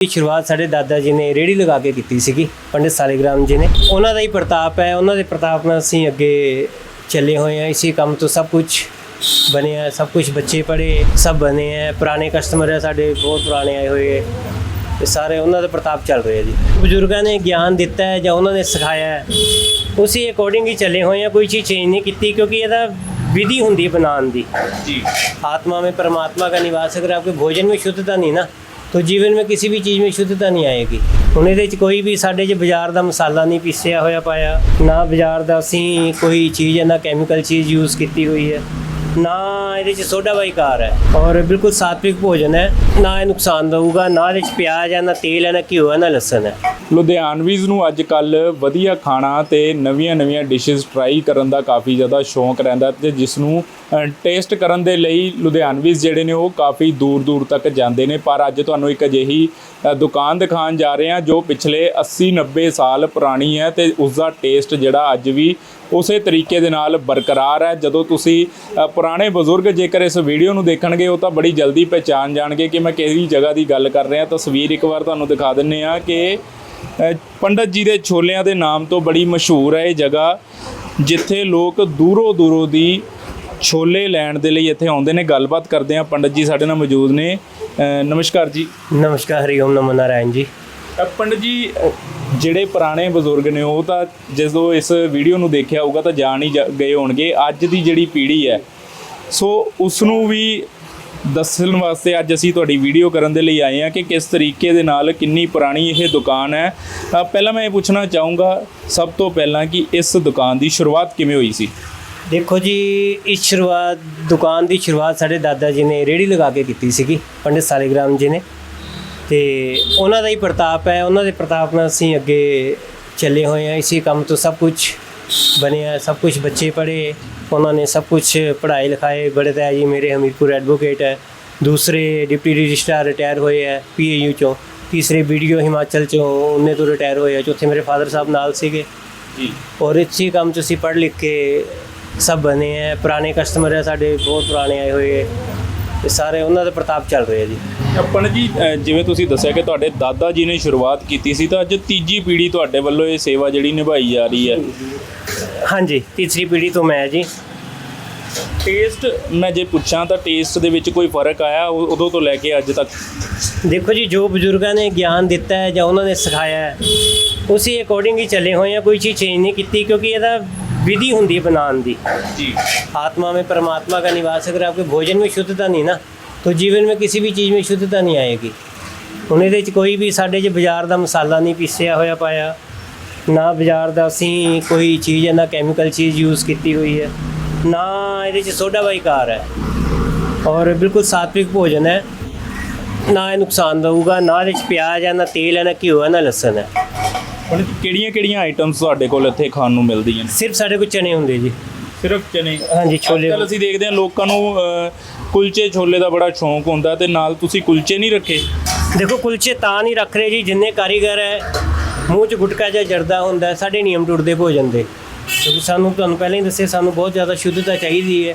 ਦੀ ਸ਼ੁਰੂਆਤ ਸਾਡੇ ਦਾਦਾ ਜੀ ਨੇ ਰੇੜੀ ਲਗਾ ਕੇ ਕੀਤੀ ਸੀਗੀ ਪੰਡਿਤ ਸਾਲੀਗ੍ਰਾਮ ਜੀ ਨੇ ਉਹਨਾਂ ਦਾ ਹੀ ਪ੍ਰਤਾਪ ਹੈ ਉਹਨਾਂ ਦੇ ਪ੍ਰਤਾਪ ਨਾਲ ਅਸੀਂ ਅੱਗੇ ਚੱਲੇ ਹੋਏ ਹਾਂ ਇਸੇ ਕੰਮ ਤੋਂ ਸਭ ਕੁਝ ਬਣਿਆ ਸਭ ਕੁਝ ਬੱਚੇ ਪੜ੍ਹੇ ਸਭ ਬਣੇ ਹੈ ਪੁਰਾਣੇ ਕਸਟਮਰ ਹੈ ਸਾਡੇ ਬਹੁਤ ਪੁਰਾਣੇ ਆਏ ਹੋਏ ਹੈ ਇਹ ਸਾਰੇ ਉਹਨਾਂ ਦਾ ਪ੍ਰਤਾਪ ਚੱਲ ਰਿਹਾ ਜੀ ਬਜ਼ੁਰਗਾਂ ਨੇ ਗਿਆਨ ਦਿੱਤਾ ਹੈ ਜਾਂ ਉਹਨਾਂ ਨੇ ਸਿਖਾਇਆ ਹੈ ਉਸੇ ਅਕੋਰਡਿੰਗ ਹੀ ਚੱਲੇ ਹੋਏ ਹਾਂ ਕੋਈ ਚੀਜ਼ ਚੇਂਜ ਨਹੀਂ ਕੀਤੀ ਕਿਉਂਕਿ ਇਹਦਾ ਵਿਧੀ ਹੁੰਦੀ ਹੈ ਬਣਾਉਣ ਦੀ जी आत्मा में परमात्मा का निवास अगर आपके भोजन में शुद्धता नहीं ना तो ਜੀਵਨ में किसी भी चीज़ में शुद्धता नहीं आएगी ਹੁਣ ਇਹਦੇ ਚ ਕੋਈ ਵੀ ਸਾਡੇ ਚ ਬਾਜ਼ਾਰ ਦਾ ਮਸਾਲਾ ਨਹੀਂ ਪੀਸਿਆ ਹੋਇਆ ਪਾਇਆ ਨਾ ਬਾਜ਼ਾਰ ਦਾ ਅਸੀਂ ਕੋਈ ਚੀਜ਼ ਹੈ ਨਾ ਕੈਮੀਕਲ ਚੀਜ਼ ਯੂਜ਼ ਕੀਤੀ ਹੋਈ ਹੈ ਨਾ ਇਹਦੇ ਚ ਸੋਡਾ ਬਾਈਕਾਰ ਹੈ। ਔਰ ਬਿਲਕੁਲ ਸਾਤਵਿਕ ਭੋਜਨ ਹੈ। ਨਾ ਇਹ ਨੁਕਸਾਨ ਦਊਗਾ, ਨਾ ਇਹਦੇ ਚ ਪਿਆਜ਼ ਹੈ, ਨਾ ਤੇਲ ਹੈ, ਨਾ ਘਿਓ ਹੈ, ਨਾ ਲਸਣ ਹੈ। ਲੁਧਿਆਣਵੀਜ਼ ਨੂੰ ਅੱਜ ਕੱਲ ਵਧੀਆ ਖਾਣਾ ਤੇ ਨਵੀਆਂ-ਨਵੀਆਂ ਡਿਸ਼ਸ ਟਰਾਈ ਕਰਨ ਦਾ ਕਾਫੀ ਜ਼ਿਆਦਾ ਸ਼ੌਂਕ ਰਹਿੰਦਾ ਤੇ ਜਿਸ ਨੂੰ ਟੇਸਟ ਕਰਨ ਦੇ ਲਈ ਲੁਧਿਆਣਵੀਜ਼ ਜਿਹੜੇ ਨੇ ਉਹ ਕਾਫੀ ਦੂਰ-ਦੂਰ ਤੱਕ ਜਾਂਦੇ ਨੇ। ਪਰ ਅੱਜ ਤੁਹਾਨੂੰ ਇੱਕ ਅਜਿਹੀ ਦੁਕਾਨ ਦਿਖਾਉਣ ਜਾ ਰਹੇ ਹਾਂ ਜੋ ਪਿਛਲੇ 80-90 ਸਾਲ ਪੁਰਾਣੀ ਹੈ ਤੇ ਉਸ ਦਾ ਟੇਸਟ ਜਿਹੜਾ ਅੱਜ ਵੀ ਉਸੇ ਤਰੀਕੇ ਦੇ ਨਾਲ ਬਰਕਰਾਰ ਹੈ। ਜਦੋਂ ਤੁਸੀਂ ਪੁਰਾਣੇ ਬਜ਼ੁਰਗ ਜੇਕਰ ਇਸ ਵੀਡੀਓ ਨੂੰ ਦੇਖਣਗੇ ਉਹ ਤਾਂ ਬੜੀ ਜਲਦੀ ਪਹਿਚਾਨ ਜਾਣਗੇ ਕਿ ਮੈਂ ਕਿਹੜੀ ਜਗ੍ਹਾ ਦੀ ਗੱਲ ਕਰ ਰਿਹਾ। ਤਸਵੀਰ ਇੱਕ ਵਾਰ ਤੁਹਾਨੂੰ ਦਿਖਾ ਦਿੰਨੇ ਆ ਕਿ ਅ, ਪੰਡਤ ਜੀ ਦੇ ਛੋਲਿਆਂ ਦੇ ਨਾਮ ਤੋਂ ਬੜੀ ਮਸ਼ਹੂਰ ਹੈ ਇਹ ਜਗ੍ਹਾ ਜਿੱਥੇ ਲੋਕ ਦੂਰੋਂ ਦੂਰੋਂ ਦੀ ਛੋਲੇ ਲੈਣ ਦੇ ਲਈ ਇੱਥੇ ਆਉਂਦੇ ਨੇ। ਗੱਲਬਾਤ ਕਰਦੇ ਆ ਪੰਡਤ ਜੀ ਸਾਡੇ ਨਾਲ ਮੌਜੂਦ ਨੇ। ਨਮਸਕਾਰ ਜੀ। ਨਮਸਕਾਰ ਹਰੀ ਓਮ ਨਮੋ ਨਾਰਾਇਣ ਜੀ। ਪੰਡਿਤ ਜੀ ਜਿਹੜੇ ਪੁਰਾਣੇ ਬਜ਼ੁਰਗ ਨੇ ਉਹ ਤਾਂ ਜਦੋਂ ਇਸ ਵੀਡੀਓ ਨੂੰ ਦੇਖਿਆ ਹੋਊਗਾ ਤਾਂ ਜਾਣ ਹੀ ਜਾ- ਗਏ ਹੋਣਗੇ। ਅੱਜ ਦੀ ਜਿਹੜੀ ਪੀੜ੍ਹੀ ਹੈ ਸੋ ਉਸ ਨੂੰ ਵੀ ਦੱਸਣ ਵਾਸਤੇ ਅੱਜ ਅਸੀਂ ਤੁਹਾਡੀ ਵੀਡੀਓ ਕਰਨ ਦੇ ਲਈ ਆਏ ਹਾਂ ਕਿ ਕਿਸ ਤਰੀਕੇ ਦੇ ਨਾਲ ਕਿੰਨੀ ਪੁਰਾਣੀ ਇਹ ਦੁਕਾਨ ਹੈ। ਅ, ਪਹਿਲਾਂ ਮੈਂ ਇਹ ਪੁੱਛਣਾ ਚਾਹੂੰਗਾ ਸਭ ਤੋਂ ਪਹਿਲਾਂ ਕਿ ਇਸ ਦੁਕਾਨ ਦੀ ਸ਼ੁਰੂਆਤ ਕਿਵੇਂ ਹੋਈ ਸੀ? ਦੇਖੋ ਜੀ ਇਸ ਸ਼ੁਰੂਆਤ ਦੁਕਾਨ ਦੀ ਸ਼ੁਰੂਆਤ ਸਾਡੇ ਦਾਦਾ ਜੀ ਨੇ ਰੇੜੀ ਲਗਾ ਕੇ ਕੀਤੀ ਸੀਗੀ ਪੰਡਿਤ ਸਾਲੀਗ੍ਰਾਮ ਜੀ ਨੇ। ਤੇ ਉਹਨਾਂ ਦਾ ਹੀ ਪ੍ਰਤਾਪ ਹੈ ਉਹਨਾਂ ਦੇ ਪ੍ਰਤਾਪ ਨਾਲ ਅਸੀਂ ਅੱਗੇ ਚੱਲੇ ਹੋਏ ਹਾਂ। ਇਸੇ ਕੰਮ ਤੋਂ ਸਭ ਕੁਝ ਬਣਿਆ ਸਭ ਕੁਝ ਬੱਚੇ ਪੜ੍ਹੇ ਉਹਨਾਂ ਨੇ ਸਭ ਕੁਝ ਪੜ੍ਹਾਈ ਲਿਖਾਏ। ਬੜੇ ਤਾਇਆ ਜੀ ਮੇਰੇ ਹਮੀਰਪੁਰ ਐਡਵੋਕੇਟ ਹੈ। ਦੂਸਰੇ ਡਿਪਟੀ ਰਜਿਸਟਰਾਰ ਰਿਟਾਇਰ ਹੋਏ ਹੈ ਪੀਏਯੂ ਚੋਂ। ਤੀਸਰੇ ਵੀਡੀਓ ਹਿਮਾਚਲ ਚੋਂ ਉਹਨੇ ਤੋਂ ਰਿਟਾਇਰ ਹੋਏ ਹੈ ਚੌਥੇ ਮੇਰੇ ਫਾਦਰ ਸਾਹਿਬ ਨਾਲ ਸੀਗੇ। ਜੀ। ਔਰ ਇਸੇ ਕੰਮ 'ਚ ਅਸੀਂ ਪੜ੍ਹ ਲਿਖ ਕੇ ਸਭ ਬਣੇ ਹੈ। ਪੁਰਾਣੇ ਕਸਟਮਰ ਹੈ ਸਾਡੇ ਬਹੁਤ ਪੁਰਾਣੇ ਆਏ ਹੋਏ ਇਹ ਸਾਰੇ ਉਹਨਾਂ ਦਾ ਪ੍ਰਤਾਪ ਚੱਲ ਰਿਹਾ ਜੀ। ਆਪਣ ਜੀ ਅ, ਜਿਵੇਂ ਤੁਸੀਂ ਦੱਸਿਆ ਕਿ ਤੁਹਾਡੇ ਦਾਦਾ ਜੀ ਨੇ ਸ਼ੁਰੂਆਤ ਕੀਤੀ ਸੀ ਤਾਂ ਅੱਜ ਤੀਜੀ ਪੀੜ੍ਹੀ ਤੁਹਾਡੇ ਵੱਲੋਂ ਇਹ ਸੇਵਾ ਜਿਹੜੀ ਨਿਭਾਈ ਜਾ ਰਹੀ ਹੈ। ਹਾਂਜੀ ਤੀਸਰੀ ਪੀੜ੍ਹੀ ਤੋਂ ਮੈਂ ਜੀ। ਟੇਸਟ ਮੈਂ ਜੇ ਪੁੱਛਾਂ ਤਾਂ ਟੇਸਟ ਦੇ ਵਿੱਚ ਕੋਈ ਫ਼ਰਕ ਆਇਆ ਉ- ਉਦੋਂ ਤੋਂ ਲੈ ਕੇ ਅੱਜ ਤੱਕ? ਦੇਖੋ ਜੀ ਜੋ ਬਜ਼ੁਰਗਾਂ ਨੇ ਗਿਆਨ ਦਿੱਤਾ ਹੈ ਜਾਂ ਉਹਨਾਂ ਨੇ ਸਿਖਾਇਆ ਹੈ ਉਸੇ ਅਕੋਰਡਿੰਗ ਹੀ ਚੱਲੇ ਹੋਏ ਆ ਕੋਈ ਚੀਜ਼ ਚੇਂਜ ਨਹੀਂ ਕੀਤੀ ਕਿਉਂਕਿ ਇਹਦਾ ਵਿਧੀ ਹੁੰਦੀ ਹੈ ਬਣਾਉਣ ਦੀ जी आत्मा में परमात्मा का निवास अगर आपके भोजन में शुद्धता नहीं ना तो जीवन में किसी भी चीज़ में शुद्धता नहीं आएगी ਹੁਣ ਇਹਦੇ ਚ ਕੋਈ ਵੀ ਸਾਡੇ ਚ ਬਾਜ਼ਾਰ ਦਾ ਮਸਾਲਾ ਨਹੀਂ ਪੀਸਿਆ ਹੋਇਆ ਪਾਇਆ ਨਾ ਬਾਜ਼ਾਰ ਦਾ ਅਸੀਂ ਕੋਈ ਚੀਜ਼ ਹੈ ਨਾ ਕੈਮੀਕਲ ਚੀਜ਼ ਯੂਜ਼ ਕੀਤੀ ਹੋਈ ਹੈ ਨਾ ਇਹਦੇ ਚ ਸੋਡਾ ਬਾਈਕਾਰ ਹੈ ਔਰ ਬਿਲਕੁਲ ਸਾਤਵਿਕ ਭੋਜਨ ਹੈ ਨਾ ਇਹ ਨੁਕਸਾਨ ਦਊਗਾ ਨਾ ਇਹਦੇ ਚ ਪਿਆਜ਼ ਹੈ ਨਾ ਤੇਲ ਹੈ ਨਾ ਘਿਓ ਹੈ ਨਾ ਲਸਣ ਹੈ ਹੁਣ ਕਿਹੜੀਆਂ ਕਿਹੜੀਆਂ ਆਈਟਮਸ ਤੁਹਾਡੇ ਕੋਲ ਇੱਥੇ ਖਾਣ ਨੂੰ ਮਿਲਦੀਆਂ ਨੇ? ਸਿਰਫ ਸਾਡੇ ਕੋਲ ਚਨੇ ਹੁੰਦੇ ਜੀ। ਸਿਰਫ ਚਨੇ? ਹਾਂਜੀ ਛੋਲੇ ਕੱਲ ਅਸੀਂ ਦੇਖਦੇ ਹਾਂ ਲੋਕਾਂ ਨੂੰ ਕੁਲਚੇ ਛੋਲੇ ਦਾ ਬੜਾ ਸ਼ੌਂਕ ਹੁੰਦਾ ਤੇ ਨਾਲ ਤੁਸੀਂ ਕੁਲਚੇ ਨਹੀਂ ਰੱਖੇ? ਦੇਖੋ ਕੁਲਚੇ ਤਾਂ ਨਹੀਂ ਰੱਖ ਰਹੇ ਜੀ ਜਿੰਨੇ ਕਾਰੀਗਰ ਹੈ ਮੂੰਹ 'ਚ ਗੁਟਕਾ ਜਾਂ ਜੜਦਾ ਹੁੰਦਾ ਸਾਡੇ ਨਿਯਮ ਟੁੱਟਦੇ ਭੋਜਨ ਦੇ ਕਿਉਂਕਿ ਸਾਨੂੰ ਤੁਹਾਨੂੰ ਪਹਿਲਾਂ ਹੀ ਦੱਸਿਆ ਸਾਨੂੰ ਬਹੁਤ ਜ਼ਿਆਦਾ ਸ਼ੁੱਧਤਾ ਚਾਹੀਦੀ ਹੈ।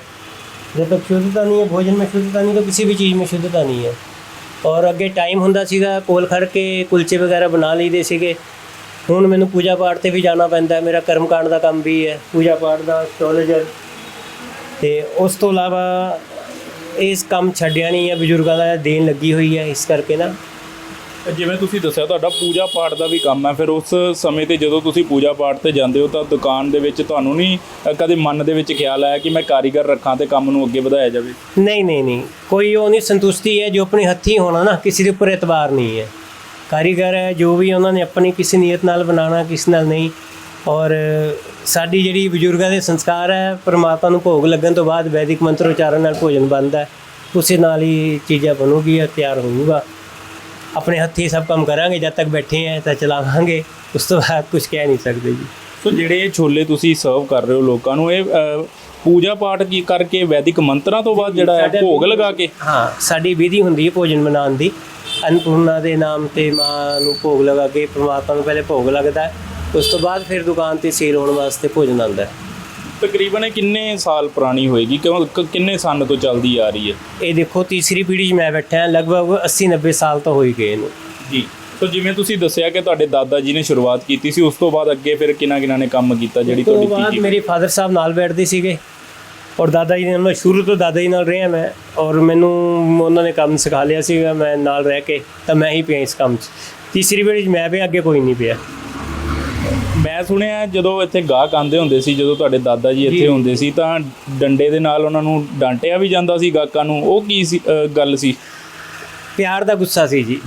ਜਦ ਤੱਕ ਸ਼ੁੱਧਤਾ ਨਹੀਂ ਹੈ ਭੋਜਨ ਮੇਂ ਸ਼ੁੱਧਤਾ ਨਹੀਂ ਤਾਂ ਕਿਸੇ ਵੀ ਚੀਜ਼ ਮੇਂ ਸ਼ੁੱਧਤਾ ਨਹੀਂ ਹੈ। ਔਰ ਅੱਗੇ ਟਾਈਮ ਹੁੰਦਾ ਸੀਗਾ ਕੋਲ ਖੜ ਕੇ ਕੁਲਚੇ ਵਗੈਰਾ ਬਣਾ ਲਈਦੇ ਸੀਗੇ। ਹੁਣ ਮੈਨੂੰ ਪੂਜਾ ਪਾਠ ਤੇ ਵੀ ਜਾਣਾ ਪੈਂਦਾ ਹੈ। ਮੇਰਾ ਕਰਮਕਾਂਡ ਦਾ ਕੰਮ ਵੀ ਹੈ। ਪੂਜਾ ਪਾਠ ਦਾ ਐਸਟ੍ਰੋਲੋਜਰ ਤੇ ਉਸ ਤੋਂ ਇਲਾਵਾ ਇਸ ਕੰਮ ਛੱਡਿਆ ਨਹੀਂ ਹੈ। ਬਜ਼ੁਰਗਾਂ ਦਾ ਦੇਣ ਲੱਗੀ ਹੋਈ ਹੈ। ਇਸ ਕਰਕੇ ਨਾ ਜਿਵੇਂ ਤੁਸੀਂ ਦੱਸਿਆ ਤੁਹਾਡਾ ਪੂਜਾ ਪਾਠ ਦਾ ਵੀ ਕੰਮ ਹੈ। ਫਿਰ ਉਸ ਸਮੇਂ ਤੇ ਜਦੋਂ ਤੁਸੀਂ ਪੂਜਾ ਪਾਠ ਤੇ ਜਾਂਦੇ ਹੋ ਤਾਂ ਦੁਕਾਨ ਦੇ ਵਿੱਚ ਤੁਹਾਨੂੰ ਨਹੀਂ ਕਦੇ ਮਨ ਦੇ ਵਿੱਚ ਖਿਆਲ ਆਇਆ ਕਿ ਮੈਂ ਕਾਰੀਗਰ ਰੱਖਾਂ ਤੇ ਕੰਮ ਨੂੰ ਅੱਗੇ ਵਧਾਇਆ ਜਾਵੇ? ਨਹੀਂ ਨਹੀਂ ਨਹੀਂ। ਕੋਈ ਉਹ ਨਹੀਂ ਸੰਤੁਸ਼ਟੀ ਹੈ ਜੋ ਆਪਣੇ ਹੱਥੀਂ ਹੋਣਾ ਨਾ। ਕਿਸੇ ਦੇ ਉੱਪਰ ਇਤਬਾਰ ਨਹੀਂ ਹੈ। ਕਾਰੀਗਰ ਹੈ ਜੋ ਵੀ ਉਹਨਾਂ ਨੇ ਆਪਣੀ ਕਿਸੇ ਨੀਅਤ ਨਾਲ ਬਣਾਉਣਾ ਕਿਸ ਨਾਲ ਨਹੀਂ। ਔਰ ਸਾਡੀ ਜਿਹੜੀ ਬਜ਼ੁਰਗਾਂ ਦੇ ਸੰਸਕਾਰ ਹੈ ਪ੍ਰਮਾਤਮਾ ਨੂੰ ਭੋਗ ਲੱਗਣ ਤੋਂ ਬਾਅਦ ਵੈਦਿਕ ਮੰਤਰ ਉਚਾਰਨ ਨਾਲ ਭੋਜਨ ਬਣਦਾ ਹੈ। ਉਸੇ ਨਾਲ ਹੀ ਚੀਜ਼ਾਂ ਬਣੂਗੀਆਂ ਤਿਆਰ ਹੋਊਗਾ। ਆਪਣੇ ਹੱਥੀਂ ਸਭ ਕੰਮ ਕਰਾਂਗੇ ਜਦ ਤੱਕ ਬੈਠੇ ਹੈ ਤਾਂ ਚਲਾਵਾਂਗੇ। ਉਸ ਤੋਂ ਬਾਅਦ ਕੁਝ ਕਹਿ ਨਹੀਂ ਸਕਦੇ ਜੀ। ਸੋ ਜਿਹੜੇ ਇਹ ਛੋਲੇ ਤੁਸੀਂ ਸਰਵ ਕਰ ਰਹੇ ਹੋ ਲੋਕਾਂ ਨੂੰ ਇਹ ਪੂਜਾ ਪਾਠ ਕੀ ਕਰਕੇ ਵੈਦਿਕ ਮੰਤਰਾਂ ਤੋਂ ਬਾਅਦ ਜਿਹੜਾ ਹੈ ਭੋਗ ਲਗਾ ਕੇ? ਹਾਂ ਸਾਡੀ ਵਿਧੀ ਹੁੰਦੀ ਹੈ ਭੋਜਨ ਬਣਾਉਣ ਦੀ। ਅਨਪੂਰਨਾ ਦੇ ਨਾਮ ਤੇ ਮਾਂ ਨੂੰ ਭੋਗ ਲਗਾ ਕੇ ਪ੍ਰਮਾਤਮਾ ਨੂੰ ਪਹਿਲੇ ਭੋਗ ਲੱਗਦਾ ਹੈ। ਉਸ ਤੋਂ ਬਾਅਦ ਫਿਰ ਦੁਕਾਨ ਤੇ ਸੇਲ ਹੋਣ ਵਾਸਤੇ ਭੋਜਨ ਆਉਂਦਾ ਹੈ। ਤਕਰੀਬਨ ਇਹ ਕਿੰਨੇ ਸਾਲ ਪੁਰਾਣੀ ਹੋਏਗੀ? ਕਿਉਂ ਕ- ਕਿੰਨੇ ਸੰਨ ਤੋਂ ਚੱਲਦੀ ਆ ਰਹੀ ਹੈ? ਇਹ ਦੇਖੋ ਤੀਸਰੀ ਪੀੜ੍ਹੀ 'ਚ ਮੈਂ ਬੈਠਾ ਹਾਂ ਲਗਭਗ 80 90 ਸਾਲ ਤੋਂ ਹੋਈ ਗਏ ਇਹਨੂੰ। ਜੀ। ਸੋ ਜਿਵੇਂ ਤੁਸੀਂ ਦੱਸਿਆ ਕਿ ਤੁਹਾਡੇ ਦਾਦਾ ਜੀ ਨੇ ਸ਼ੁਰੂਆਤ ਕੀਤੀ ਸੀ ਉਸ ਤੋਂ ਬਾਅਦ ਅੱਗੇ ਫਿਰ ਕਿਹਨਾਂ ਕਿਹਨਾਂ ਨੇ ਕੰਮ ਕੀਤਾ ਜਿਹੜੀ ਉਸ ਤੋਂ ਤੁਹਾਡੀ ਬਾਅਦ ਤੀਜੀ ਮੇਰੇ ਫਾਦਰ ਸਾਹਿਬ ਨਾਲ ਬੈਠਦੇ ਸੀਗੇ। ਔਰ ਦਾਦਾ ਜੀ ਨੇ ਮੈਂ ਸ਼ੁਰੂ ਤੋਂ ਦਾਦਾ ਜੀ ਨਾਲ ਰਿਹਾ ਮੈਂ ਔਰ ਮੈਨੂੰ ਉਹਨਾਂ ਨੇ ਕੰਮ ਸਿਖਾ ਲਿਆ ਸੀਗਾ ਮੈਂ ਨਾਲ ਰਹਿ ਕੇ ਤਾਂ ਮੈਂ ਹੀ ਪਿਆ ਇਸ ਕੰਮ 'ਚ। ਤੀਸਰੀ ਵਾਰੀ 'ਚ ਮੈਂ ਪਿਆ ਅੱਗੇ ਕੋਈ ਨਹੀਂ ਪਿਆ। ਮੈਂ ਸੁਣਿਆ ਜਦੋਂ ਇੱਥੇ ਗਾਹਕ ਆਂਦੇ ਹੁੰਦੇ ਸੀ ਜਦੋਂ ਤੁਹਾਡੇ ਦਾਦਾ ਜੀ ਇੱਥੇ। ਹੁੰਦੇ ਸੀ ਤਾਂ ਡੰਡੇ ਦੇ ਨਾਲ ਉਹਨਾਂ ਨੂੰ ਡਾਂਟਿਆ ਵੀ ਜਾਂਦਾ ਸੀ ਗਾਹਕਾਂ ਨੂੰ। ਉਹ ਕੀ ਸੀ ਅ, ਗੱਲ ਸੀ? ਪਿਆਰ ਦਾ ਗੁੱਸਾ ਸੀ ਜੀ।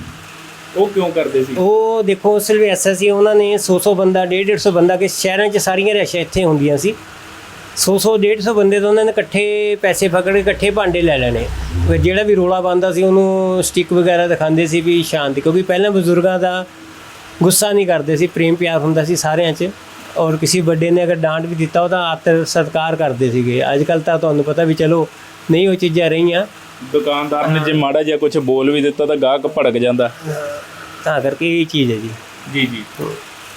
ਉਹ ਕਿਉਂ ਕਰਦੇ ਸੀ? ਉਹ ਦੇਖੋ ਵੇਲੇ ਐਸਾ ਸੀ ਉਹਨਾਂ ਨੇ 100-100 ਬੰਦਾ 150 ਬੰਦਾ ਕਿ ਸ਼ਹਿਰਾਂ 'ਚ ਸਾਰੀਆਂ ਰਿਹਾਇਸ਼ਾਂ ਇੱਥੇ ਹੁੰਦੀਆਂ ਸੀ। 100-100 150 ਬੰਦੇ ਤੋਂ ਉਹਨਾਂ ਨੇ ਇਕੱਠੇ ਪੈਸੇ ਫਕੜ ਕੇ ਇਕੱਠੇ ਭਾਂਡੇ ਲੈ ਲੈਣੇ। ਫਿਰ ਜਿਹੜਾ ਵੀ ਰੋਲਾ ਬੰਦਾ ਸੀ ਉਹਨੂੰ ਸਟਿਕ ਵਗੈਰਾ ਦਿਖਾਉਂਦੇ ਸੀ ਵੀ ਸ਼ਾਂਤੀ ਕਿਉਂਕਿ ਪਹਿਲਾਂ ਬਜ਼ੁਰਗਾਂ ਦਾ ਗੁੱਸਾ ਨਹੀਂ ਕਰਦੇ ਸੀ ਪ੍ਰੇਮ ਪਿਆਰ ਹੁੰਦਾ ਸੀ ਸਾਰਿਆਂ 'ਚ। ਔਰ ਕਿਸੇ ਵੱਡੇ ਨੇ ਅਗਰ ਡਾਂਟ ਵੀ ਦਿੱਤਾ ਉਹਦਾ ਆਦਰ ਸਤਿਕਾਰ ਕਰਦੇ ਸੀਗੇ। ਅੱਜ ਕੱਲ ਤਾਂ ਤੁਹਾਨੂੰ ਪਤਾ ਵੀ ਚਲੋ ਨਹੀਂ ਉਹ ਚੀਜ਼ਾਂ ਰਹੀਆਂ। ਦੁਕਾਨਦਾਰ ਨੇ ਜੇ ਮਾੜਾ ਜਿਹਾ ਕੁਝ ਬੋਲ ਵੀ ਦਿੱਤਾ ਤਾਂ ਗਾਹਕ ਭੜਕ ਜਾਂਦਾ। ਤਾਂ ਕਰਕੇ ਇਹ ਚੀਜ਼ ਹੈ ਜੀ। ਜੀ ਜੀ।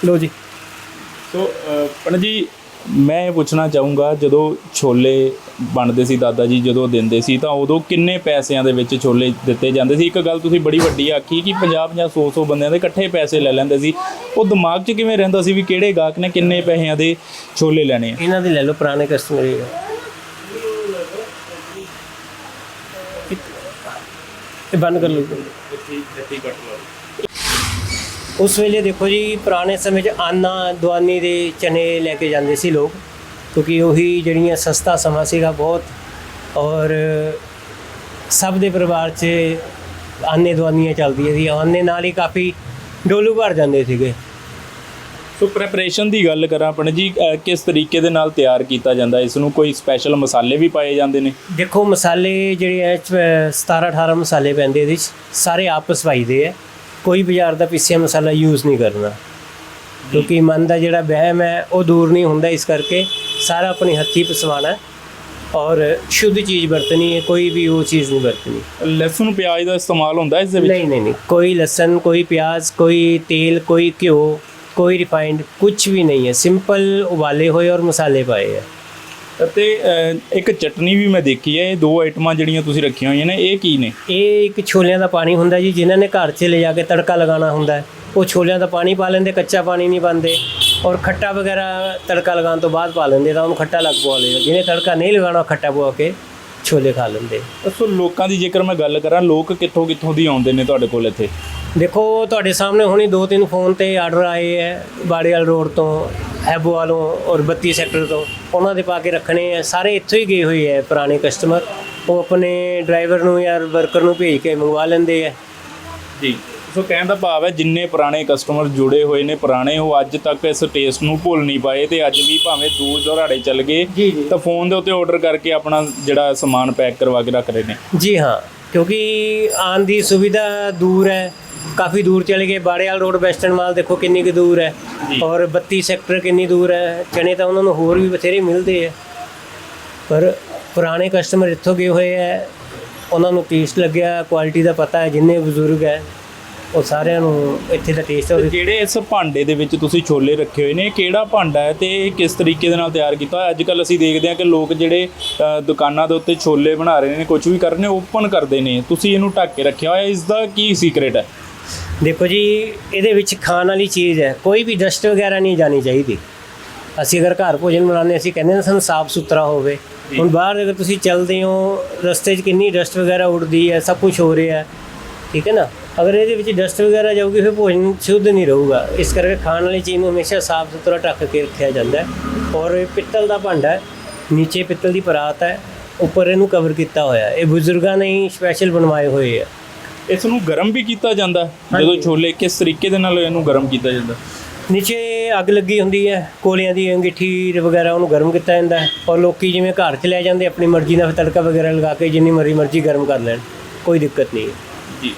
ਲੋ ਜੀ। ਸੋ ਪਣ ਜੀ ਮੈਂ ਇਹ ਪੁੱਛਣਾ ਚਾਹੂੰਗਾ ਜਦੋਂ ਛੋਲੇ ਬਣਦੇ ਸੀ ਦਾਦਾ ਜੀ ਜਦੋਂ ਦਿੰਦੇ ਸੀ ਤਾਂ ਉਦੋਂ ਕਿੰਨੇ ਪੈਸਿਆਂ ਦੇ ਵਿੱਚ ਛੋਲੇ ਦਿੱਤੇ ਜਾਂਦੇ ਸੀ? ਇੱਕ ਗੱਲ ਤੁਸੀਂ ਬੜੀ ਵੱਡੀ ਆਖੀ ਕਿ 50 50 100 100 ਬੰਦਿਆਂ ਦੇ ਇਕੱਠੇ ਪੈਸੇ ਲੈ ਲੈਂਦੇ ਸੀ। ਉਹ ਦਿਮਾਗ 'ਚ ਕਿਵੇਂ ਰਹਿੰਦਾ ਸੀ ਵੀ ਕਿਹੜੇ ਗਾਹਕ ਨੇ ਕਿੰਨੇ ਪੈਸਿਆਂ ਦੇ ਛੋਲੇ ਲੈਣੇ ਆ? ਇਹਨਾਂ ਦੇ ਲੈ ਲਓ ਪੁਰਾਣੇ ਕਸਟਮਰ ਹੀ ਇਹ ਬੰਦ ਕਰ ਲਓ। ਉਸ ਵੇਲੇ ਦੇਖੋ ਜੀ ਪੁਰਾਣੇ ਸਮੇਂ 'ਚ ਆਨਾ ਦਵਾਨੀ ਦੇ ਚਨੇ ਲੈ ਕੇ ਜਾਂਦੇ ਸੀ ਲੋਕ ਕਿਉਂਕਿ ਉਹੀ ਜਿਹੜੀਆਂ ਸਸਤਾ ਸਮਾਂ ਸੀਗਾ ਬਹੁਤ ਔਰ ਸਭ ਦੇ ਪਰਿਵਾਰ 'ਚ ਆਨੇ ਦਵਾਨੀਆਂ ਚੱਲਦੀਆਂ ਸੀ ਆਨੇ ਨਾਲ ਹੀ ਕਾਫੀ ਡੋਲੂ ਭਰ ਜਾਂਦੇ ਸੀਗੇ। ਸੋ ਪ੍ਰੈਪਰੇਸ਼ਨ ਦੀ ਗੱਲ ਕਰਾਂ ਆਪਣੇ ਜੀ ਕਿਸ ਤਰੀਕੇ ਦੇ ਨਾਲ ਤਿਆਰ ਕੀਤਾ ਜਾਂਦਾ ਇਸ ਨੂੰ ਕੋਈ ਸਪੈਸ਼ਲ ਮਸਾਲੇ ਵੀ ਪਾਏ ਜਾਂਦੇ ਨੇ? ਦੇਖੋ ਮਸਾਲੇ ਜਿਹੜੇ ਐ 17 18 ਮਸਾਲੇ ਪੈਂਦੇ ਇਹਦੇ 'ਚ ਸਾਰੇ ਆਪਸ ਵਾਈਦੇ ਐ। ਕੋਈ ਬਾਜ਼ਾਰ ਦਾ ਪੀਸਿਆ ਮਸਾਲਾ ਯੂਜ਼ ਨਹੀਂ ਕਰਨਾ। ਕਿਉਂਕਿ ਮਨ ਦਾ ਜਿਹੜਾ ਵਹਿਮ ਹੈ ਉਹ ਦੂਰ ਨਹੀਂ ਹੁੰਦਾ। ਇਸ ਕਰਕੇ ਸਾਰਾ ਆਪਣੀ ਹੱਥੀ ਪਸਵਾਣਾ ਔਰ ਸ਼ੁੱਧ ਚੀਜ਼ ਵਰਤਣੀ ਹੈ ਕੋਈ ਵੀ ਉਹ ਚੀਜ਼ ਨਹੀਂ ਵਰਤਣੀ। ਲਸਣ ਪਿਆਜ਼ ਦਾ ਇਸਤੇਮਾਲ ਹੁੰਦਾ ਇਸ ਦੇ ਵਿੱਚ? ਨਹੀਂ ਨਹੀਂ ਨਹੀਂ। ਕੋਈ ਲਸਣ ਕੋਈ ਪਿਆਜ਼ ਕੋਈ ਤੇਲ ਕੋਈ ਘਿਓ ਕੋਈ ਰਿਫਾਈਨਡ ਕੁਝ ਵੀ ਨਹੀਂ ਹੈ। ਸਿੰਪਲ ਉਬਾਲੇ ਹੋਏ ਔਰ ਮਸਾਲੇ ਪਾਏ ਹੈ। ਅਤੇ ਅਹ, ਇੱਕ ਚਟਨੀ ਵੀ ਮੈਂ ਦੇਖੀ ਹੈ ਇਹ ਦੋ ਆਈਟਮਾਂ ਜਿਹੜੀਆਂ ਤੁਸੀਂ ਰੱਖੀਆਂ ਹੋਈਆਂ ਨੇ ਇਹ ਕੀ ਨੇ? ਇਹ ਇੱਕ ਛੋਲਿਆਂ ਦਾ ਪਾਣੀ ਹੁੰਦਾ ਜੀ ਜਿਨ੍ਹਾਂ ਨੇ ਘਰ 'ਚ ਲੈ ਜਾ ਕੇ ਤੜਕਾ ਲਗਾਉਣਾ ਹੁੰਦਾ ਹੈ। ਉਹ ਛੋਲਿਆਂ ਦਾ ਪਾਣੀ ਪਾ ਲੈਂਦੇ ਕੱਚਾ ਪਾਣੀ ਨਹੀਂ ਪਾਉਂਦੇ ਔਰ ਖੱਟਾ ਵਗੈਰਾ ਤੜਕਾ ਲਗਾਉਣ ਤੋਂ ਬਾਅਦ ਪਾ ਲੈਂਦੇ ਤਾਂ ਉਹਨੂੰ ਖੱਟਾ ਲੱਗ ਪਵਾ ਲੇਗਾ ਜਿਹਨੇ ਤੜਕਾ ਨਹੀਂ ਲਗਾਉਣਾ ਖੱਟਾ ਪਵਾ ਕੇ ਛੋਲੇ ਖਾ ਲੈਂਦੇ। ਸੋ ਲੋਕਾਂ ਦੀ ਜੇਕਰ ਮੈਂ ਗੱਲ ਕਰਾਂ ਲੋਕ ਕਿੱਥੋਂ ਕਿੱਥੋਂ ਦੀ ਆਉਂਦੇ ਨੇ ਤੁਹਾਡੇ ਕੋਲ ਇੱਥੇ? ਦੇਖੋ ਤੁਹਾਡੇ ਸਾਹਮਣੇ ਹੁਣੀ ਦੋ ਤਿੰਨ ਫੋਨ ਤੇ ਆਰਡਰ ਆਏ ਹੈ ਬਾੜੇਵਾਲ ਰੋਡ ਤੋਂ। ਹੈਬੋ ਵਾਲੋਂ ਔਰ 32 ਸੈਕਟਰ ਤੋਂ ਉਹਨਾਂ ਦੇ ਪਾ ਕੇ ਰੱਖਣੇ ਆ। ਸਾਰੇ ਇੱਥੋਂ ਹੀ ਗਏ ਹੋਏ ਹੈ ਪੁਰਾਣੇ ਕਸਟਮਰ। ਉਹ ਆਪਣੇ ਡਰਾਈਵਰ ਨੂੰ ਜਾਂ ਵਰਕਰ ਨੂੰ ਭੇਜ ਕੇ ਮੰਗਵਾ ਲੈਂਦੇ ਆ। ਜੀ। ਸੋ ਕਹਿਣ ਦਾ ਭਾਵ ਹੈ ਜਿੰਨੇ ਪੁਰਾਣੇ ਕਸਟਮਰ ਜੁੜੇ ਹੋਏ ਨੇ ਪੁਰਾਣੇ ਉਹ ਅੱਜ ਤੱਕ ਇਸ ਟੇਸਟ ਨੂੰ ਭੁੱਲ ਨਹੀਂ ਪਾਏ ਤੇ ਅੱਜ ਵੀ ਭਾਵੇਂ ਦੂਰ ਦਰਾੜੇ ਚੱਲ ਗਏ ਤਾਂ ਫੋਨ ਦੇ ਉੱਤੇ ਆਰਡਰ ਕਰਕੇ ਆਪਣਾ ਜਿਹੜਾ ਸਮਾਨ ਪੈਕ ਕਰਵਾ ਕੇ ਰੱਖ ਰਹੇ ਨੇ। ਜੀ ਹਾਂ ਕਿਉਂਕਿ ਆਉਣ ਦੀ ਸੁਵਿਧਾ ਦੂਰ ਹੈ। ਕਾਫੀ ਦੂਰ ਚਲੇ ਗਏ। ਬਾੜੇਵਾਲ ਰੋਡ ਵੈਸਟਰਨ ਮਾਲ ਦੇਖੋ ਕਿੰਨੀ ਕੁ ਦੂਰ ਹੈ। ਔਰ 32 ਸੈਕਟਰ ਕਿੰਨੀ ਦੂਰ ਹੈ। ਚਨੇ ਤਾਂ ਉਹਨਾਂ ਨੂੰ ਹੋਰ ਵੀ ਬਥੇਰੇ ਮਿਲਦੇ ਹੈ ਪਰ ਪੁਰਾਣੇ ਕਸਟਮਰ ਇੱਥੋਂ ਗਏ ਹੋਏ ਹੈ। ਉਹਨਾਂ ਨੂੰ ਟੇਸਟ ਲੱਗਿਆ। ਕੁਆਲਿਟੀ ਦਾ ਪਤਾ ਹੈ। ਜਿੰਨੇ ਬਜ਼ੁਰਗ ਹੈ ਉਹ ਸਾਰਿਆਂ ਨੂੰ ਇੱਥੇ ਦਾ ਟੇਸਟ ਤੇ ਜਿਹੜੇ ਇਸ ਭਾਂਡੇ ਦੇ ਵਿੱਚ ਤੁਸੀਂ ਛੋਲੇ ਰੱਖੇ ਹੋਏ ਨੇ ਇਹ ਕਿਹੜਾ ਭਾਂਡਾ ਹੈ ਤੇ ਇਹ ਕਿਸ ਤਰੀਕੇ ਦੇ ਨਾਲ ਤਿਆਰ ਕੀਤਾ ਹੋਇਆ? ਅੱਜ ਕੱਲ ਅਸੀਂ ਦੇਖਦੇ ਹਾਂ ਕਿ ਲੋਕ ਜਿਹੜੇ ਦੁਕਾਨਾਂ ਦੇ ਉੱਤੇ ਛੋਲੇ ਬਣਾ ਰਹੇ ਨੇ ਕੁਝ ਵੀ ਕਰ ਰਹੇ ਨੇ ਓਪਨ ਕਰਦੇ ਨੇ। ਤੁਸੀਂ ਇਹਨੂੰ ਢੱਕ ਕੇ ਰੱਖਿਆ ਹੋਇਆ। ਇਸ ਦਾ ਕੀ ਸੀਕ੍ਰੇਟ ਹੈ? ਦੇਖੋ ਜੀ ਇਹਦੇ ਵਿੱਚ ਖਾਣ ਵਾਲੀ ਚੀਜ਼ ਹੈ। ਕੋਈ ਵੀ ਡਸਟ ਵਗੈਰਾ ਨਹੀਂ ਜਾਣੀ ਚਾਹੀਦੀ। ਅਸੀਂ ਅਗਰ ਘਰ ਭੋਜਨ ਬਣਾਉਂਦੇ ਅਸੀਂ ਕਹਿੰਦੇ ਨਾ ਸਾਨੂੰ ਸਾਫ਼ ਸੁਥਰਾ ਹੋਵੇ। ਹੁਣ ਬਾਹਰ ਅਗਰ ਤੁਸੀਂ ਚੱਲਦੇ ਹੋ ਰਸਤੇ 'ਚ ਕਿੰਨੀ ਡਸਟ ਵਗੈਰਾ ਉੱਡਦੀ ਹੈ ਸਭ ਕੁਝ ਹੋ ਰਿਹਾ ਹੈ। ਠੀਕ ਹੈ ਨਾ? ਅਗਰ ਇਹਦੇ ਵਿੱਚ ਡਸਟ ਵਗੈਰਾ ਜਾਊਗੀ ਫਿਰ ਭੋਜਨ ਸ਼ੁੱਧ ਨਹੀਂ ਰਹੂਗਾ। ਇਸ ਕਰਕੇ ਖਾਣ ਵਾਲੀ ਚੀਜ਼ ਨੂੰ ਹਮੇਸ਼ਾ ਸਾਫ਼ ਸੁਥਰਾ ਢੱਕ ਕੇ ਰੱਖਿਆ ਜਾਂਦਾ ਹੈ। ਔਰ ਇਹ ਪਿੱਤਲ ਦਾ ਭਾਂਡਾ ਹੈ। ਨੀਚੇ ਪਿੱਤਲ ਦੀ ਪਰਾਤ ਹੈ। ਉੱਪਰ ਇਹਨੂੰ ਕਵਰ ਕੀਤਾ ਹੋਇਆ ਹੈ। ਇਹ ਬਜ਼ੁਰਗਾਂ ਨੇ ਹੀ ਸਪੈਸ਼ਲ ਬਣਵਾਏ ਹੋਏ ਆ ਇਸ ਨੂੰ ਗਰਮ ਵੀ ਕੀਤਾ ਜਾਂਦਾ ਹੈ? ਜਦੋਂ ਛੋਲੇ ਕਿਸ ਤਰੀਕੇ ਦੇ ਨਾਲ ਇਹਨੂੰ ਗਰਮ ਕੀਤਾ ਜਾਂਦਾ? ਨੀਚੇ ਅੱਗ ਲੱਗੀ ਹੁੰਦੀ ਹੈ ਕੋਲਿਆਂ ਦੀ ਅੰਗੀਠੀ ਵਗੈਰਾ ਉਹਨੂੰ ਗਰਮ ਕੀਤਾ ਜਾਂਦਾ ਹੈ ਔਰ ਲੋਕੀ ਜਿਵੇਂ ਘਰ 'ਚ ਲੈ ਜਾਂਦੇ ਆਪਣੀ ਮਰਜ਼ੀ ਨਾਲ ਤੜਕਾ ਵਗੈਰਾ ਲਗਾ ਕੇ ਜਿੰਨੀ ਮਰਜ਼ੀ ਮਰਜ਼ੀ ਗਰਮ ਕਰ ਲੈਣ ਕੋਈ ਦਿੱਕਤ ਨਹੀਂ ਹੈ। ਜੀ।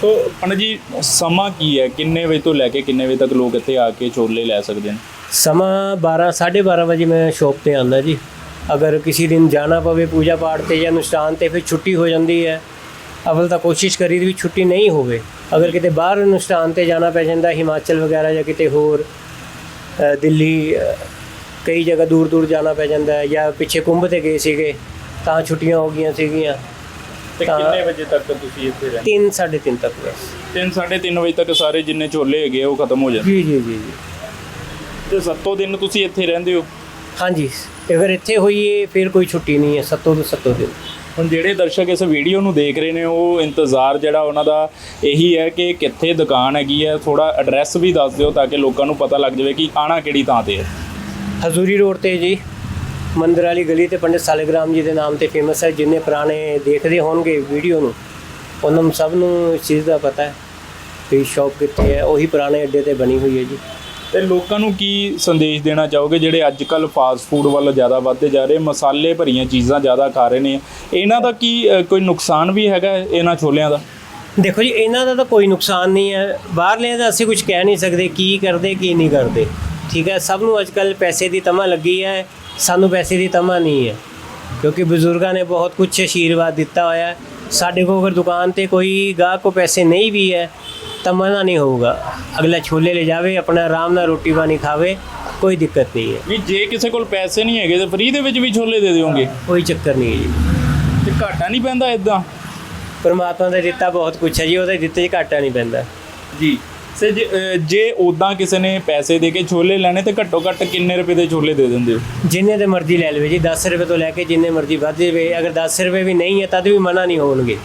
ਸੋ ਪੰਡਤ ਜੀ ਸਮਾਂ ਕੀ ਹੈ? ਕਿੰਨੇ ਵਜੇ ਤੋਂ ਲੈ ਕੇ ਕਿੰਨੇ ਵਜੇ ਤੱਕ ਲੋਕ ਇੱਥੇ ਆ ਕੇ ਛੋਲੇ ਲੈ ਸਕਦੇ ਨੇ? ਸਮਾਂ 12 12:30 ਵਜੇ ਮੈਂ ਸ਼ੌਪ ਤੇ ਆਉਂਦਾ ਜੀ। ਅਗਰ ਕਿਸੇ ਦਿਨ ਜਾਣਾ ਪਵੇ ਪੂਜਾ ਪਾਠ ਤੇ ਜਾਂ ਅਨੁਸ਼ਠਾਨ ਤੇ ਫਿਰ ਛੁੱਟੀ ਹੋ ਜਾਂਦੀ ਹੈ। ਅਵਲ ਤਾਂ ਕੋਸ਼ਿਸ਼ ਕਰੀ ਦੀ ਵੀ ਛੁੱਟੀ ਨਹੀਂ ਹੋਵੇ। ਅਗਰ ਕਿਤੇ ਬਾਹਰ ਅਨੁਸ਼ਠਾਨ ਤੇ ਜਾਣਾ ਪੈ ਜਾਂਦਾ ਹਿਮਾਚਲ ਵਗੈਰਾ ਜਾਂ ਕਿਤੇ ਹੋਰ ਦਿੱਲੀ ਕਈ ਜਗ੍ਹਾ ਦੂਰ ਦੂਰ ਜਾਣਾ ਪੈ ਜਾਂਦਾ ਜਾਂ ਪਿੱਛੇ ਕੁੰਭ ਤੇ ਗਏ ਸੀਗੇ ਤਾਂ ਛੁੱਟੀਆਂ ਹੋ ਗਈਆਂ ਸੀਗੀਆਂ। ਤੇ ਕਿੰਨੇ ਵਜੇ ਤੱਕ ਤੁਸੀਂ ਇੱਥੇ ਰਹਿੰਦੇ? 3 3:30 ਤੱਕ ਬਸ। 3 3:30 ਵਜੇ ਤੱਕ ਸਾਰੇ ਜਿੰਨੇ ਛੋਲੇ ਹੈਗੇ ਉਹ ਖਤਮ ਹੋ ਜਾਂਦੇ। ਜੀ ਜੀ ਜੀ ਜੀ। ਤੇ ਸੱਤੋ ਦਿਨ ਤੁਸੀਂ ਇੱਥੇ ਰਹਿੰਦੇ ਹੋ? ਹਾਂਜੀ। ਅਗਰ ਇੱਥੇ ਹੋਈਏ ਫਿਰ ਕੋਈ ਛੁੱਟੀ ਨਹੀਂ ਹੈ ਸੱਤੋਂ ਤੋਂ ਸੱਤੋਂ ਦਿਨ। ਹੁਣ ਜਿਹੜੇ ਦਰਸ਼ਕ ਇਸ ਵੀਡੀਓ ਨੂੰ ਦੇਖ ਰਹੇ ਨੇ, ਉਹ ਇੰਤਜ਼ਾਰ ਜਿਹੜਾ ਉਹਨਾਂ ਦਾ ਇਹੀ ਹੈ ਕਿ ਕਿੱਥੇ ਦੁਕਾਨ ਹੈਗੀ ਹੈ ਥੋੜਾ ਐਡਰੈਸ ਵੀ ਦੱਸ ਦਿਓ ਤਾਂ ਕਿ ਲੋਕਾਂ ਨੂੰ ਪਤਾ ਲੱਗ ਜਾਵੇ ਕਿ ਆਣਾ ਕਿਹੜੀ ਥਾਂ ਤੇ ਹੈ। ਹਜ਼ੂਰੀ ਰੋਡ ਤੇ ਜੀ, ਮੰਦਰ ਵਾਲੀ ਗਲੀ ਤੇ ਪੰਡਿਤ ਸਾਲਿਗਰਾਮ ਜੀ ਦੇ ਨਾਮ ਤੇ ਫੇਮਸ ਹੈ, ਜਿੰਨੇ ਪੁਰਾਣੇ ਦੇਖਦੇ ਹੋਣਗੇ ਵੀਡੀਓ ਨੂੰ, ਉਹਨਾਂ ਨੂੰ ਸਭ ਨੂੰ ਇਸ ਚੀਜ਼ ਦਾ ਪਤਾ ਹੈ ਕਿ ਸ਼ੌਪ ਕਿੱਥੇ ਹੈ, ਉਹੀ ਪੁਰਾਣੇ ਅੱਡੇ ਤੇ ਬਣੀ ਹੋਈ ਹੈ ਜੀ। ਤੇ ਲੋਕਾਂ ਨੂੰ ਕੀ ਸੰਦੇਸ਼ ਦੇਣਾ ਚਾਹੋਗੇ ਜਿਹੜੇ ਅੱਜ ਕੱਲ ਫਾਸਟ ਫੂਡ ਵੱਲ ਜ਼ਿਆਦਾ ਵੱਧਦੇ ਜਾ ਰਹੇ, ਮਸਾਲੇ ਭਰੀਆਂ ਚੀਜ਼ਾਂ ਜ਼ਿਆਦਾ ਖਾ ਰਹੇ ਨੇ? ਇਹਨਾਂ ਦਾ ਕੀ ਕੋਈ ਨੁਕਸਾਨ ਵੀ ਹੈਗਾ ਇਹਨਾਂ ਛੋਲਿਆਂ ਦਾ? ਦੇਖੋ ਜੀ, ਇਹਨਾਂ ਦਾ ਤਾਂ ਕੋਈ ਨੁਕਸਾਨ ਨਹੀਂ ਹੈ। ਬਾਹਰਲਿਆਂ ਦਾ ਅਸੀਂ ਕੁਝ ਕਹਿ ਨਹੀਂ ਸਕਦੇ ਕੀ ਕਰਦੇ, ਕੀ ਨਹੀਂ ਕਰਦੇ। ਠੀਕ ਹੈ, ਸਭ ਨੂੰ ਅੱਜ ਕੱਲ ਪੈਸੇ ਦੀ ਤਮਾ ਲੱਗੀ ਹੈ। ਸਾਨੂੰ ਪੈਸੇ ਦੀ ਤਮਾ ਨਹੀਂ ਹੈ। ਕਿਉਂਕਿ ਬਜ਼ੁਰਗਾਂ ਨੇ ਬਹੁਤ ਕੁਝ ਆਸ਼ੀਰਵਾਦ ਦਿੱਤਾ ਹੋਇਆ ਸਾਡੇ ਕੋਲ ਅਗਰ ਦੁਕਾਨ ਤੇ ਕੋਈ ਗਾਹਕ ਕੋ ਪੈਸੇ ਨਹੀਂ ਵੀ ਹੈ ਤਾਂ ਮਨਾ ਨਹੀਂ ਹੋਊਗਾ। ਅਗਲਾ ਛੋਲੇ ਲੈ ਜਾਵੇ ਆਪਣਾ ਆਰਾਮ ਨਾਲ ਰੋਟੀ ਪਾਣੀ ਖਾਵੇ ਕੋਈ ਦਿੱਕਤ ਨਹੀਂ ਹੈ। ਨਹੀਂ ਜੇ ਕਿਸੇ ਕੋਲ ਪੈਸੇ ਨਹੀਂ ਹੈਗੇ ਤੇ ਫ੍ਰੀ ਦੇ ਵਿੱਚ ਵੀ ਛੋਲੇ ਦੇ ਦਿਓਗੇ? ਕੋਈ ਚੱਕਰ ਨਹੀਂ ਹੈ ਜੀ। ਤੇ ਘਾਟਾ ਨਹੀਂ ਪੈਂਦਾ ਇਦਾਂ ਪਰਮਾਤਮਾ ਦਾ ਦਿੱਤਾ ਬਹੁਤ ਕੁਝ ਹੈ ਜੀ ਉਹਦੇ ਦਿੱਤੇ 'ਚ ਘਾਟਾ ਨਹੀਂ ਪੈਂਦਾ। ਜੀ। ਸੇ ਜੇ ਅ, ਜੇ ਉਦਾਂ ਕਿਸੇ ਨੇ ਪੈਸੇ ਦੇ ਕੇ ਛੋਲੇ ਲੈਣੇ ਤੇ ਘੱਟੋ ਘੱਟ ਕਿੰਨੇ ਰੁਪਏ ਦੇ ਛੋਲੇ ਦੇ ਦਿੰਦੇ ਹੋ? ਜਿੰਨੇ ਦੇ ਮਰਜ਼ੀ ਲੈ ਲਵੇ ਜੀ 10 ਰੁਪਏ ਤੋਂ ਲੈ ਕੇ ਜਿੰਨੇ ਮਰਜ਼ੀ ਵੱਧ ਜਾਵੇ। ਅਗਰ 10 ਰੁਪਏ ਵੀ ਨਹੀਂ ਹੈ ਤਦ ਵੀ ਮਨਾ ਨਹੀਂ ਹੋਣਗੇ।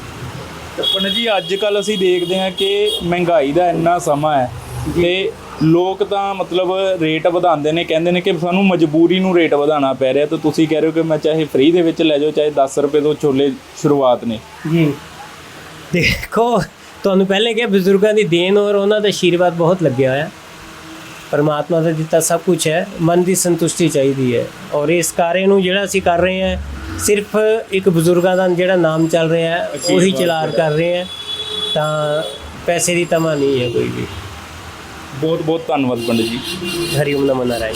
ਪੰਡਤ ਜੀ ਅੱਜ ਕੱਲ ਅਸੀਂ ਦੇਖਦੇ ਹਾਂ ਕਿ ਮਹਿੰਗਾਈ ਦਾ ਇੰਨਾ ਸਮਾਂ ਹੈ ਤੇ ਲੋਕ ਤਾਂ ਮਤਲਬ ਰੇਟ ਵਧਾਉਂਦੇ ਨੇ, ਕਹਿੰਦੇ ਨੇ ਕਿ ਸਾਨੂੰ ਮਜਬੂਰੀ ਨੂੰ ਰੇਟ ਵਧਾਉਣਾ ਪੈ ਰਿਹਾ। ਤੇ ਤੁਸੀਂ ਕਹਿ ਰਹੇ ਹੋ ਕਿ ਮੈਂ ਚਾਹੇ ਫ੍ਰੀ ਦੇ ਵਿੱਚ ਲੈ ਜਾਓ, ਚਾਹੇ 10 ਰੁਪਏ ਤੋਂ ਛੋਲੇ ਸ਼ੁਰੂਆਤ ਨੇ। ਜੀ ਦੇਖੋ, ਤੁਹਾਨੂੰ ਪਹਿਲੇ ਕਿਹਾ, ਬਜ਼ੁਰਗਾਂ ਦੀ ਦੇਣ ਔਰ ਉਹਨਾਂ ਦਾ ਆਸ਼ੀਰਵਾਦ ਬਹੁਤ ਲੱਗਿਆ ਹੋਇਆ। ਪਰਮਾਤਮਾ ਦਾ ਦਿੱਤਾ ਸਭ ਕੁਝ ਹੈ। ਮਨ ਦੀ ਸੰਤੁਸ਼ਟੀ ਚਾਹੀਦੀ ਹੈ। ਔਰ ਇਸ ਕਾਰੇ ਨੂੰ ਜਿਹੜਾ ਅਸੀਂ ਕਰ ਰਹੇ ਹਾਂ ਸਿਰਫ ਇੱਕ ਬਜ਼ੁਰਗਾਂ ਦਾ ਜਿਹੜਾ ਨਾਮ ਚੱਲ ਰਿਹਾ ਹੈ ਉਹੀ ਚਲਾਰ ਕਰ ਰਹੇ ਹਾਂ। ਤਾਂ ਪੈਸੇ ਦੀ ਤਮਾ ਨਹੀਂ ਹੈ ਕੋਈ ਵੀ। ਬਹੁਤ ਬਹੁਤ ਧੰਨਵਾਦ ਪੰਡਤ ਜੀ। ਹਰੀ ਓਮ ਨਮੋ ਨਾਰਾਇਣ